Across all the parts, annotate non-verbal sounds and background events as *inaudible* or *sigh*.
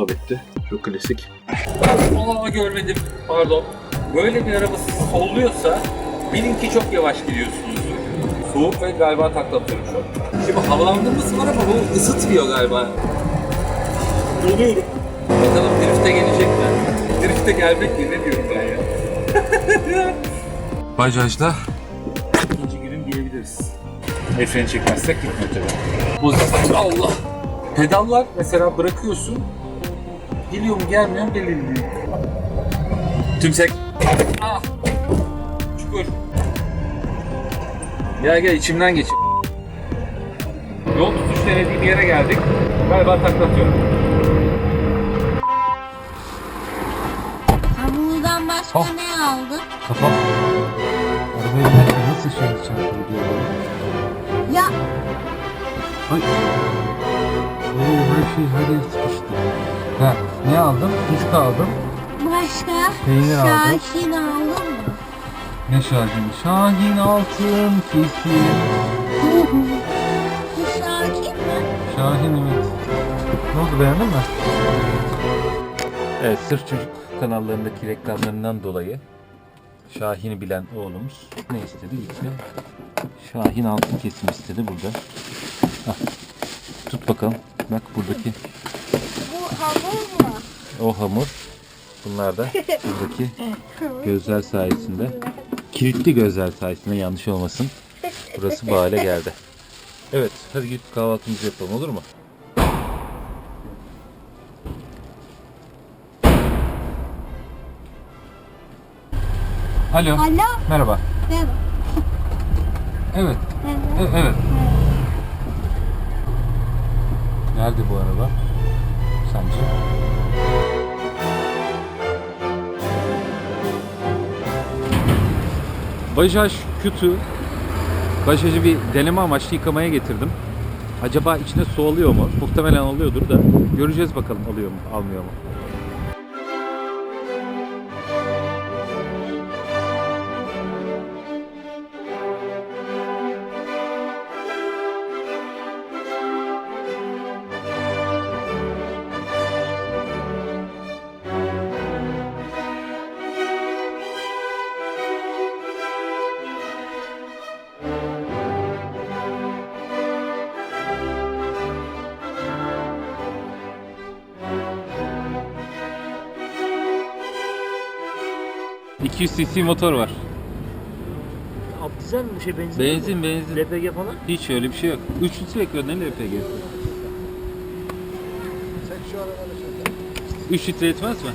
stop etti. Çok klasik. Aa görmedim. Pardon. Böyle bir araba sizi solluyorsa benimki çok yavaş gidiyorsunuz. Soğuk ve galiba taklatıyorum şu an. Şimdi havalandırması var ama bu ısıtmıyor galiba. Doluyorum. Bakalım drifte gelecek mi? Drifte gelmek mi? Ne diyorum ben ya? *laughs* Bajajda ikinci günüm diyebiliriz. El freni çekmezsek gitmiyor tabii. Pozitif. Allah! Pedallar mesela bırakıyorsun. Geliyor mu gelmiyor mu belli değil. Tümsek. Ah! Çukur. Gel gel içimden geç. Yol tutuş denediğim yere geldik. Galiba taklatıyorum. Sen buradan başka Oh. ne aldın? Kafam. Arabayı nerede nasıl şey çarpıyor Ya Ay. Oo, her şey her yer sıkıştı. Ha, ne aldım? Çocuk aldım. başka Peynir aldım. Şahin aldın mı? Ne Şahin? Şahin altın. Bu Şahin mi? Şahin evet. Ne oldu beğendin mi? Evet sırf çocuk kanallarındaki reklamlarından dolayı Şahin'i bilen oğlumuz ne istedi? De Şahin altın kesim istedi burada. Hah. Tut bakalım. Bak buradaki Bu hamur mu? O hamur. Bunlar da buradaki gözler sayesinde. Kilitli gözler sayesinde yanlış olmasın. Burası bu hale geldi. Evet hadi gidip kahvaltımızı yapalım olur mu? Alo. Alo. Merhaba. Merhaba. Evet. Evet. Evet. Nerede bu araba? Sence? Bajaj kötü. Bajajı bir deneme amaçlı yıkamaya getirdim. Acaba içine su alıyor mu? Muhtemelen alıyordur da. Göreceğiz bakalım alıyor mu, almıyor mu? ...200 cc motor var. Abdüzel mi bu şey benzin? Benzin benzin. LPG falan? Hiç öyle bir şey yok. 3 litre ekliyor ne LPG'si? 3 litre yetmez mi?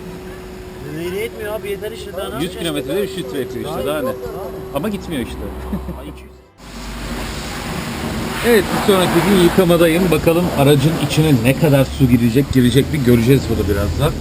Neyle etmiyor abi yeter işte daha ne 100 yapacaksın? kilometrede 3 litre ekliyor işte daha ne? Ama gitmiyor işte. Ay, 200. Evet bir sonraki gün yıkamadayım. Bakalım aracın içine ne kadar su girecek girecek bir göreceğiz bunu birazdan.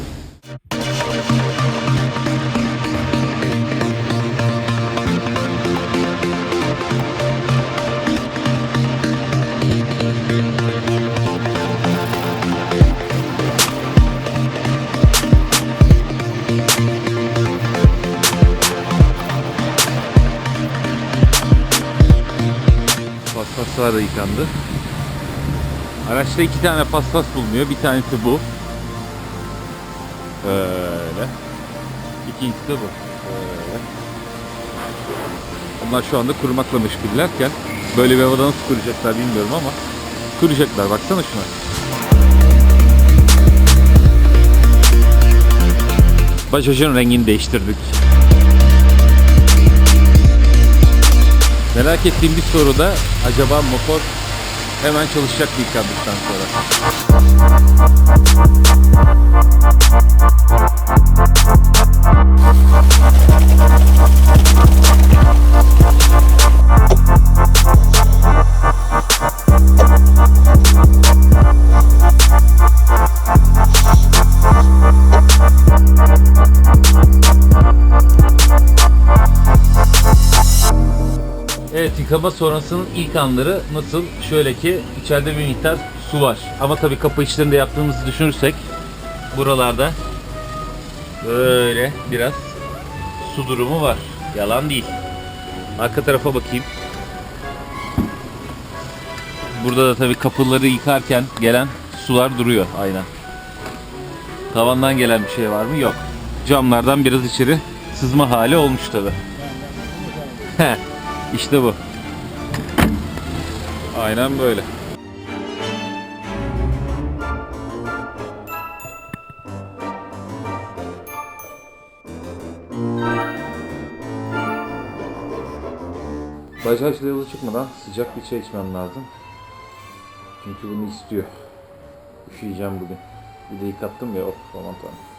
Paspaslar da yıkandı. Araçta iki tane paspas bulunuyor. Bir tanesi bu. Böyle. İkincisi de bu. Böyle. Onlar şu anda kurumakla meşgullerken böyle bir havada nasıl kuracaklar bilmiyorum ama kuracaklar. Baksana şuna. Bajajın rengini değiştirdik. Merak ettiğim bir soru da acaba motor hemen çalışacak mı yıkandıktan sonra? Evet yıkama sonrasının ilk anları nasıl? Şöyle ki içeride bir miktar su var. Ama tabii kapı içlerinde yaptığımızı düşünürsek buralarda böyle biraz su durumu var. Yalan değil. Arka tarafa bakayım. Burada da tabii kapıları yıkarken gelen sular duruyor aynen. Tavandan gelen bir şey var mı? Yok. Camlardan biraz içeri sızma hali olmuş tabi. Heh, işte bu. Aynen böyle. Bajajla yola çıkmadan sıcak bir çay içmem lazım. Çünkü bunu istiyor. Üşüyeceğim bugün. Bir de yıkattım ya of aman tanrım.